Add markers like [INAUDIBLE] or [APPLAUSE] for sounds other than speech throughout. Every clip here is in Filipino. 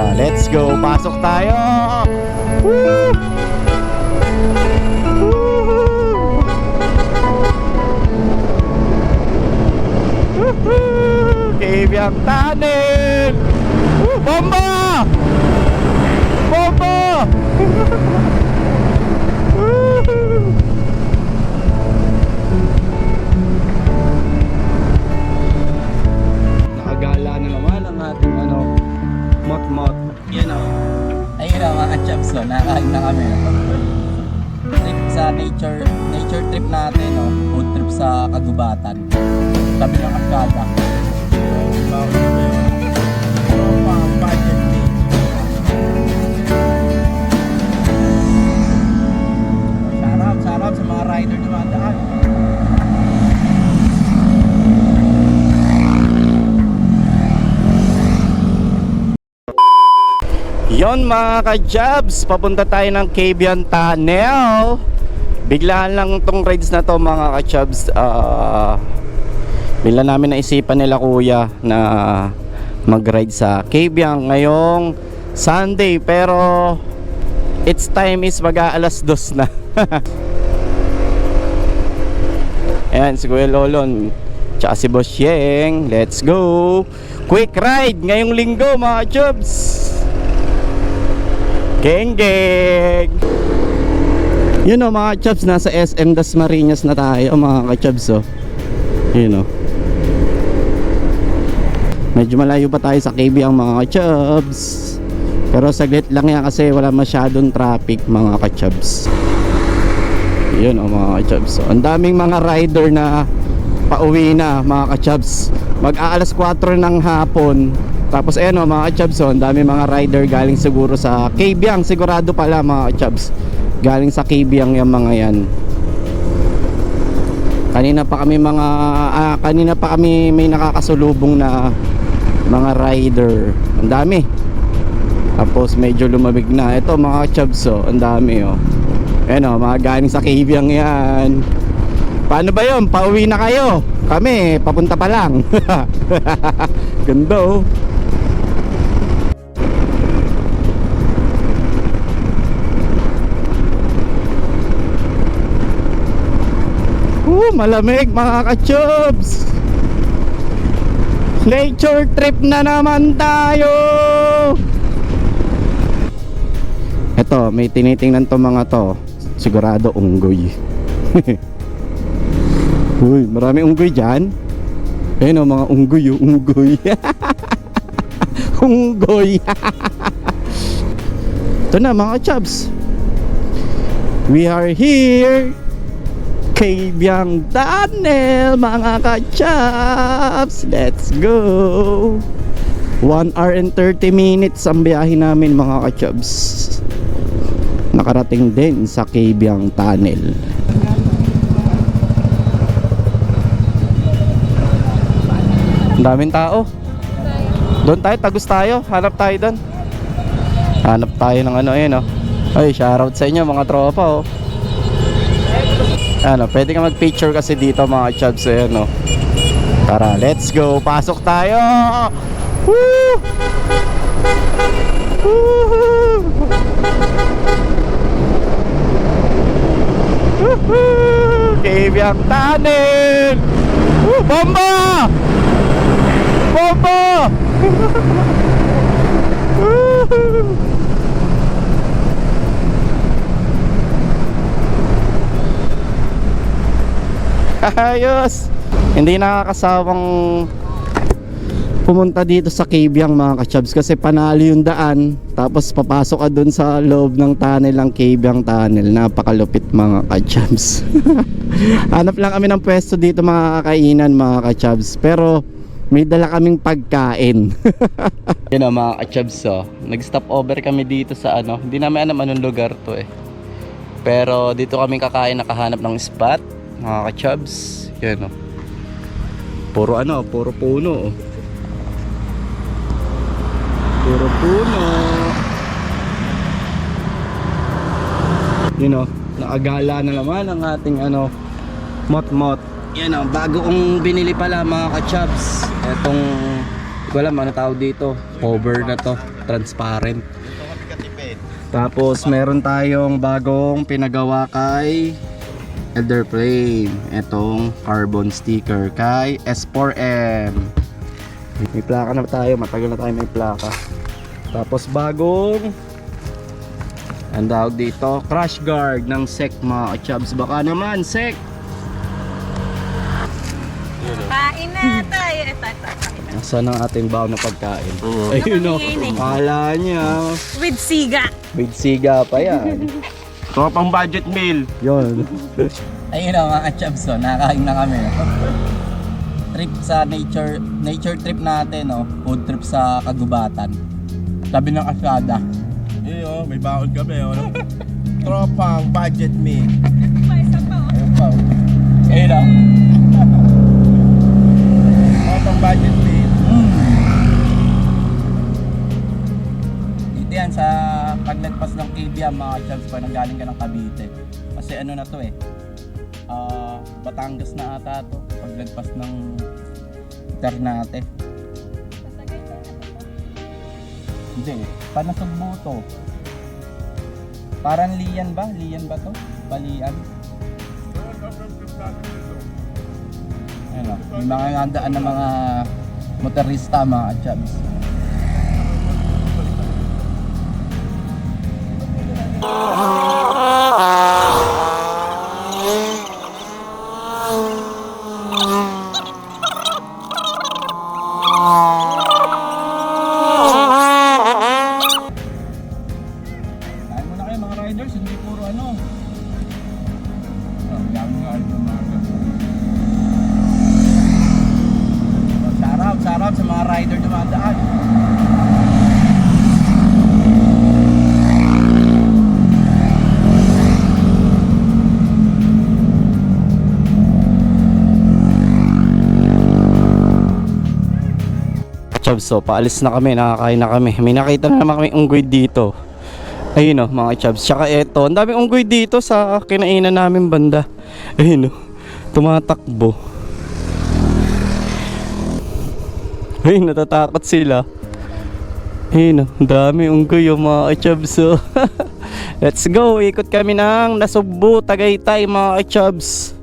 Tara, let's go. Pasok tayo. Woo! Kabyang Tunnel! Woo! Bomba! Bomba! [LAUGHS] Yon mga ka-jobs, papunta tayo ng Cabian Tunnel. Biglaan lang tong rides na to mga ka-jobs. Ah, bigla namin naisipan nila kuya na mag-ride sa Cabian ngayong Sunday. Pero its time is mag-aalas dos na. [LAUGHS] Ayan, si Kuya Lolon. Tsaka si Boss Yeng. Let's go. Quick ride ngayong linggo mga jobs. Geng geng! Yun o mga chubs, nasa SM Das Marinas na tayo mga ka-chubs oh. Yun o. Medyo malayo pa tayo sa KB ang mga ka-chubs. Pero saglit lang yan kasi wala masyadong traffic mga ka-chubs. Yun o mga ka-chubs. Oh. Ang daming mga rider na pauwi na mga ka-chubs. Mag-aalas 4 ng hapon. Tapos ayan o mga ka-chubs oh, dami mga rider galing siguro sa Kabyang. Sigurado pala mga ka-chubs. Galing sa Kabyang yung mga yan. Kanina pa kami mga ah, kanina pa kami may nakakasulubong na mga rider. Ang dami. Tapos medyo lumamig na. Ito mga chubs oh, ang dami oh. Ayan oh, mga galing sa Kabyang yan. Paano ba yun? Pauwi na kayo. Kami, papunta pa lang. [LAUGHS] Ganda oh. Malamig mga ka-chubs. Nature trip na naman tayo. Ito, may tinitingnan to mga to. Sigurado unggoy. [LAUGHS] Uy, marami unggoy dyan. Ayun o, mga unggoy, unggoy. [LAUGHS] unggoy. [LAUGHS] Ito na mga chubs. We are here. Kabyang Tunnel, mga ka-chaps. Let's go. 1 hour and 30 minutes ang biyahe namin mga ka-chaps. Nakarating din sa Kabyang Tunnel. Ang daming tao. Doon tayo, tagus tayo. Hanap tayo doon. Hanap tayo ng ano, ayun oh. Ay, shoutout sa inyo mga tropa oh. Ano, pwede ka mag-picture kasi dito mga chubs eh, no? Tara, let's go. Pasok tayo. Woo! Woohoo! Woohoo! Kabyang Tunnel! Woo! Bomba! Bomba! [LAUGHS] Woohoo! Ayos! Hindi nakakasawang pumunta dito sa Kabyang mga kachubs kasi panalo yung daan tapos papasok ka dun sa loob ng tunnel ng Kabyang tunnel. Napakalupit mga kachubs. [LAUGHS] Hanap lang kami ng pwesto dito mga kakainan mga kachubs. Pero may dala kaming pagkain. [LAUGHS] Yun o mga kachubs oh. nag stop over kami dito sa ano. Hindi namin alam anong lugar to eh. Pero dito kami kakain nakahanap ng spot mga kachubs. Yan o puro ano puro puno oh. puro puno. Yun o naagala na naman ang ating ano mot mot yan o bago kong binili pala mga kachubs. Etong hindi ko alam ano tawag dito? Cover na to. Transparent. Tapos meron tayong bagong pinagawa kay Elder Flame. Itong carbon sticker kay S4M. May plaka na tayo, matagal na tayo may plaka. Tapos bagong ang tawag dito, crash guard ng SEC mga chubs. Baka naman, SEC! Kain na tayo. Ito, ito, ito. Nasaan ang ating baon na pagkain? Ayun o, kala niya. With siga. With siga pa yan. [LAUGHS] Ito pang budget meal. Yun. [LAUGHS] Ayun na mga chubs, no? nakakain na kami. Trip sa nature, nature trip natin, no? food trip sa Kagubatan. Tabi ng Asada. Eh, oh, may baon kami. Oh. Tropang budget meal. Ayun pa. oh. Ayun na. Tropang budget meal. Mm. Dito yan sa paglagpas ng KBM mga chubs pag nanggaling ka ng Cavite. Kasi ano na to eh. ah, Batangas na ata to. Paglagpas ng Ternate. Hindi. Panasugbo to. Parang liyan ba? Liyan ba to? Balian? Ano, may mga ngandaan ng mga motorista mga chubs. Kain Chubs, so paalis na kami, nakakain na kami. May nakita na naman kami unggoy dito. Ayun o, mga chubs. Tsaka eto, ang daming unggoy dito sa kinainan namin banda. Ayun o, tumatakbo. Ayun, natatakot sila. Ayun o, ang dami unggoy o mga chubs o. [LAUGHS] Let's go, ikot kami ng Nasugbu, Tagaytay mga chubs.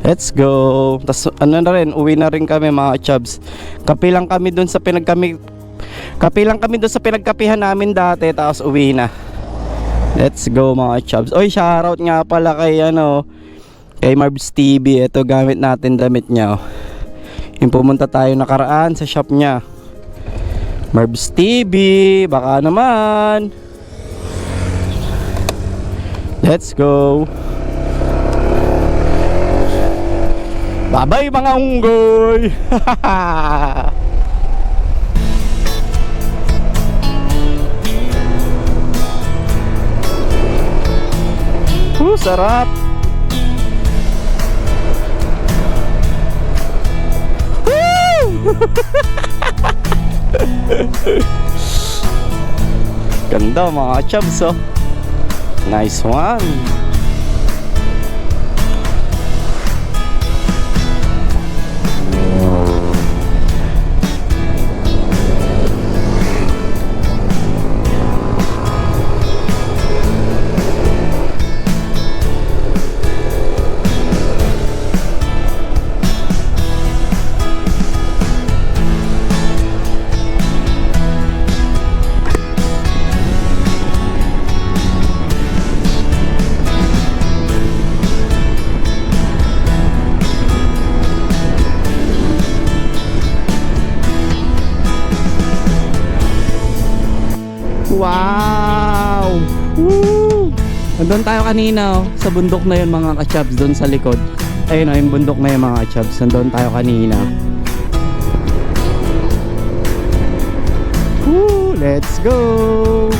Let's go. Tas ano na rin, uwi na rin kami mga chubs. Kapilang kami dun sa pinagkami Kapilang kami dun sa pinagkapihan namin dati tapos uwi na. Let's go mga chubs. Oy, shoutout nga pala kay ano kay Marbs TV. Ito gamit natin damit niya. oh. Yung pumunta tayo nakaraan sa shop niya. Marbs TV, baka naman. Let's go. Bye-bye mga unggoy! [LAUGHS] uh, sarap! [LAUGHS] Ganda mga chubs oh. Nice one. Wow! Woo! Nandun tayo kanina oh, sa bundok na yun mga kachabs doon sa likod. Ayun oh, yung bundok na yun mga kachabs. Nandun tayo kanina. Woo! Let's go!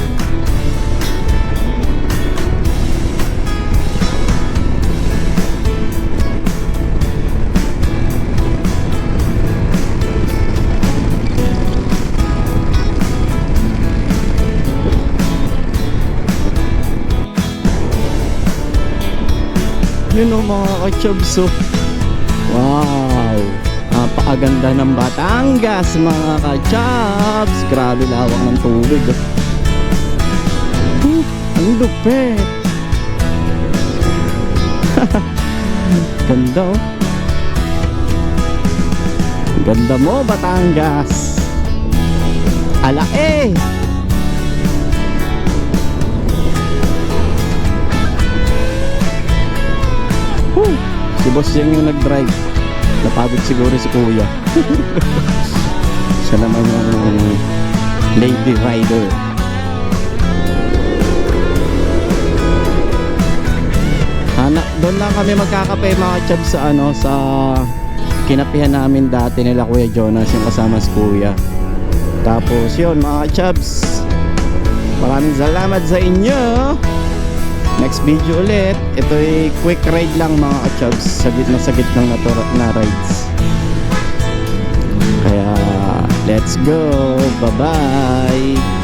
Yun o mga kachubs oh. Wow. Napakaganda ng Batangas mga ka-chubs. Grabe lawak ng tubig. oh. Hmm, ang lupet. [LAUGHS] Ganda oh. Ganda mo Batangas. Ala eh. Boss yan yung nag-drive. Napagod siguro si kuya. Siya naman yung lady rider. Anak, doon lang kami magkakape mga chab sa ano sa kinapihan namin dati nila Kuya Jonas yung kasama si Kuya. Tapos yun mga chubs. Maraming salamat sa inyo. Next video ulit. Ito ay quick ride lang mga ka-chubs. Sagit na sagit ng natura na rides. Kaya let's go. Bye-bye.